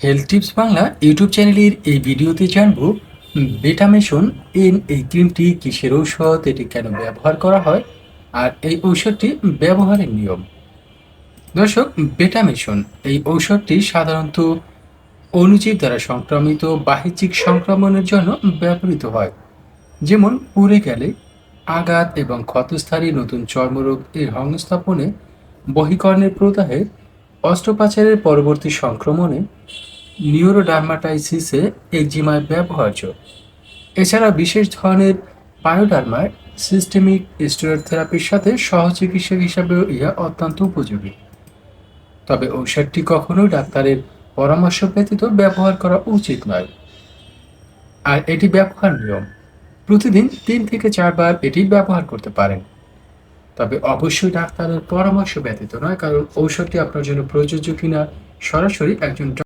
Health tips Bangla YouTube চ্যানেলের এই ভিডিওতে জানব বেটামেশন এন এই ক্রিমটি কিসের ঔষধ, এটি কেন ব্যবহার করা হয়, আর এই ঔষধটি ব্যবহারের নিয়ম। দর্শক বেটামেশন এই ঔষধটি সাধারণত অণুজীব দ্বারা সংক্রমিত, বাহ্যিক সংক্রমণের জন্য ব্যবহৃত হয়। যেমন, পুড়ে গেলে আঘাত এবং ক্ষতস্থায়ী নতুন চর্মরোগ এর সংস্থাপনে বহিকর্ণের প্রদাহে অস্ত্রোপাচারের পরবর্তী সংক্রমণে নিউরোডার্মাটাইসিসে একজিমায় ব্যবহার্য এছাড়া বিশেষ ধরনের পায়োডার্মায় সিস্টেমিক স্টেরয়েড থেরাপির সাথে সহচিকিৎসা হিসাবেও ইহা অত্যন্ত উপযোগী। তবে ঔষধটি কখনোই ডাক্তারের পরামর্শ ব্যতীত ব্যবহার করা উচিত নয়। আর এটি ব্যবহার নিয়ম। প্রতিদিন তিন থেকে চারবার এটি ব্যবহার করতে পারেন। তবে অবশ্যই ডাক্তারের পরামর্শ ব্যতীত নয়, কারণ ঔষধটি আপনার জন্য প্রযোজ্য কিনা সরাসরি একজন